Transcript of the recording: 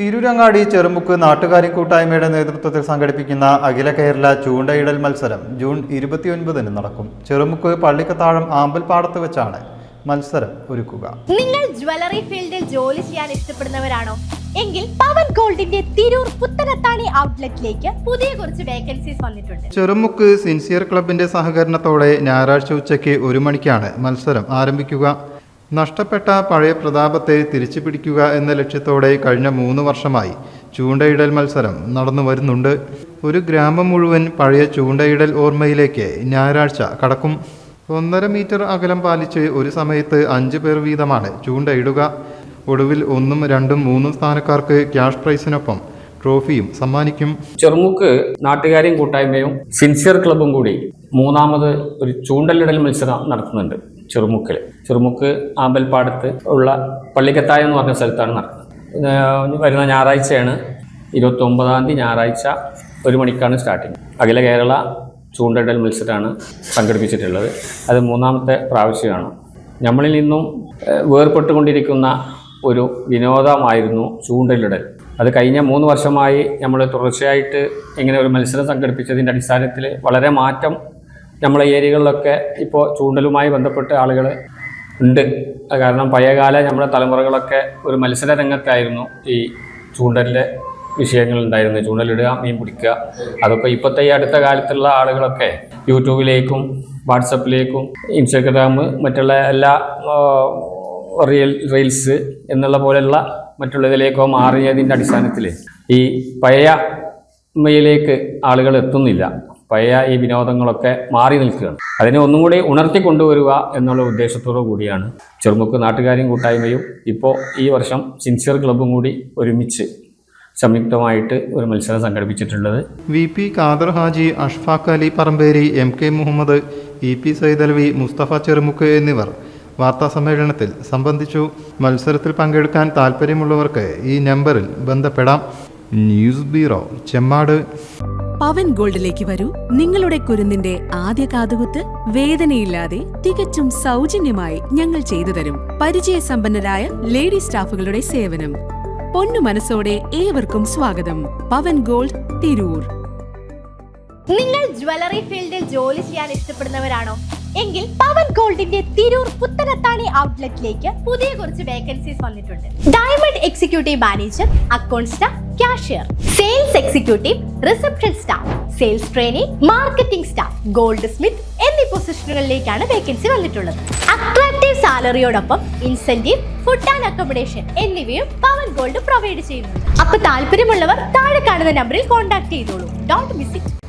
തിരൂരങ്ങാടി ചെറുമുക്ക് നാട്ടുകാരി കൂട്ടായ്മയുടെ നേതൃത്വത്തിൽ സംഘടിപ്പിക്കുന്ന അഖില കേരള ചൂണ്ടയിടൽ മത്സരം ജൂൺ ഇരുപത്തിയൊൻപതിന് നടക്കും. ചെറുമുക്ക് പള്ളിക്കത്താഴം ആമ്പൽപ്പാടത്ത് വെച്ചാണ് മത്സരം ഒരുക്കുക. നിങ്ങൾ ജ്വല്ലറി ഫീൽഡിൽ ജോലി ചെയ്യാൻ ഇഷ്ടപ്പെടുന്നവരാണോ? എങ്കിൽ പവൻ ഗോൾഡിന്റെ തിരൂർ പുത്തനത്താണി ഔട്ട്ലെറ്റിലേക്ക് പുതിയ കുറച്ച് വേക്കൻസീസ് വന്നിട്ടുണ്ട്. ചെറുമുക്ക് സിൻസിയർ ക്ലബിന്റെ സഹകരണത്തോടെ ഞായറാഴ്ച ഉച്ചയ്ക്ക് ഒരു മണിക്കാണ് മത്സരം ആരംഭിക്കുക. നഷ്ടപ്പെട്ട പഴയ പ്രതാപത്തെ തിരിച്ചു പിടിക്കുക എന്ന ലക്ഷ്യത്തോടെ കഴിഞ്ഞ മൂന്ന് വർഷമായി ചൂണ്ടയിടൽ മത്സരം നടന്നു വരുന്നുണ്ട്. ഒരു ഗ്രാമം മുഴുവൻ പഴയ ചൂണ്ടയിടൽ ഓർമ്മയിലേക്ക് ഞായറാഴ്ച കടക്കും. ഒന്നര മീറ്റർ അകലം പാലിച്ച് ഒരു സമയത്ത് അഞ്ച് പേർ വീതമാണ് ചൂണ്ടയിടുക. ഒടുവിൽ ഒന്നും രണ്ടും മൂന്നും സ്ഥാനക്കാർക്ക് ക്യാഷ് പ്രൈസിനൊപ്പം ട്രോഫിയും സമ്മാനിക്കും. ചെറുമുക്ക് നാട്ടുകാരെയും കൂട്ടായ്മയും സിൻസിയർ ക്ലബും കൂടി മൂന്നാമത് ഒരു ചൂണ്ടലിടൽ മത്സരം നടത്തുന്നുണ്ട്. ചെറുമുക്കിൽ. ചെറുമുക്ക് ആമ്പൽപ്പാടത്ത് ഉള്ള പള്ളിക്കത്തായം എന്ന് പറഞ്ഞ സ്ഥലത്താണ് നടക്കുന്നത്. വരുന്ന ഞായറാഴ്ചയാണ്. ഇരുപത്തി ഒമ്പതാം തീയതി ഞായറാഴ്ച ഒരു മണിക്കാണ് സ്റ്റാർട്ടിങ് അഖില കേരള ചൂണ്ടയിടൽ മത്സരമാണ് സംഘടിപ്പിച്ചിട്ടുള്ളത് അത് മൂന്നാമത്തെ പ്രാവശ്യമാണ്. നമ്മളിൽ നിന്നും വേർപെട്ടുകൊണ്ടിരിക്കുന്ന ഒരു വിനോദമായിരുന്നു ചൂണ്ടലിടൽ അത് കഴിഞ്ഞ മൂന്ന് വർഷമായി നമ്മൾ തുടർച്ചയായിട്ട് ഇങ്ങനെ ഒരു മത്സരം സംഘടിപ്പിച്ചതിന്റെ അടിസ്ഥാനത്തിൽ വളരെ മാറ്റം നമ്മളെ ഏരിയകളിലൊക്കെ ഇപ്പോൾ ചൂണ്ടലുമായി ബന്ധപ്പെട്ട് ആളുകൾ ഉണ്ട്. കാരണം പഴയകാല നമ്മുടെ തലമുറകളൊക്കെ ഒരു മത്സര രംഗത്തായിരുന്നു ഈ ചൂണ്ടലിന്റെ വിഷയങ്ങൾ ഉണ്ടായിരുന്നു ചൂണ്ടലിടുക മീൻ പിടിക്കുക. അതൊക്കെ ഇപ്പോഴത്തെ ഈ അടുത്ത കാലത്തുള്ള ആളുകളൊക്കെ യൂട്യൂബിലേക്കും വാട്സപ്പിലേക്കും ഇൻസ്റ്റഗ്രാം മറ്റുള്ള എല്ലാ റിയൽ റീൽസ് എന്നുള്ള പോലെയുള്ള മറ്റുള്ളതിലേക്കോ മാറിയതിന്റെ അടിസ്ഥാനത്തിൽ ഈ പഴയ മയിലേക്ക് ആളുകൾ എത്തുന്നില്ല. പഴയ ഈ വിനോദങ്ങളൊക്കെ മാറി നിൽക്കുകയാണ്. അതിനെ ഒന്നും കൂടി ഉണർത്തി കൊണ്ടുവരിക എന്നുള്ള ഉദ്ദേശത്തോടു കൂടിയാണ് ചെറുമുക്ക് നാട്ടുകാരും കൂട്ടായ്മയും ഇപ്പോൾ ഈ വർഷം സിൻസിയർ ക്ലബും കൂടി ഒരുമിച്ച് സംയുക്തമായിട്ട് ഒരു മത്സരം സംഘടിപ്പിച്ചിട്ടുള്ളത്. V P Khader Haji Ashfaq Ali Paramberi M K Muhammad E P Saidalavi Mustafa Cherumukku എന്നിവർ വാർത്താ സമ്മേളനത്തിൽ സംബന്ധിച്ചു. മത്സരത്തിൽ പങ്കെടുക്കാൻ താൽപ്പര്യമുള്ളവർക്ക് ഈ നമ്പറിൽ ബന്ധപ്പെടാം. News bureau Chemmad. പവൻ ഗോൾഡിലേക്ക് വരൂ. നിങ്ങളുടെ കുരുന്നിന്റെ ആദ്യ കാതുകുത്ത് വേദനയില്ലാതെ തികച്ചും സൗജന്യമായി ഞങ്ങൾ ചെയ്തു തരും. പരിചയസമ്പന്നരായ ലേഡി സ്റ്റാഫുകളുടെ സേവനം. പൊന്നു മനസ്സോടെ ഏവർക്കും സ്വാഗതം. പവൻ ഗോൾഡ് തിരൂർ. നിങ്ങൾ ജ്വല്ലറി ഫീൽഡിൽ ജോലി ചെയ്യാൻ ഇഷ്ടപ്പെടുന്നവരാണോ? എങ്കിൽ പവൻ ഗോൾഡിന്റെ തിരൂർ പുത്തനത്താണി ഔട്ട്ലെറ്റിലേക്ക് പുതിയ കുറച്ച് വേക്കൻസീസ് വന്നിട്ടുണ്ട്. Diamond executive manager account staff cashier sales executive reception staff sales training marketing staff goldsmith എന്നീ പൊസിഷനുകളിലേക്കാണ് വേക്കൻസി വന്നിട്ടുള്ളത്. അട്രാക്റ്റീവ് സാലറിയോടൊപ്പം ഇൻസെന്റീവ് ഫുഡ് ആൻഡ് അക്കോമഡേഷൻ എന്നിവയും പവൻ ഗോൾഡ് പ്രൊവൈഡ് ചെയ്യുന്നുണ്ട്. അപ്പൊ താല്പര്യമുള്ളവർ താഴെ കാണുന്ന നമ്പറിൽ കോൺടാക്ട് ചെയ്തോളൂ. Dot it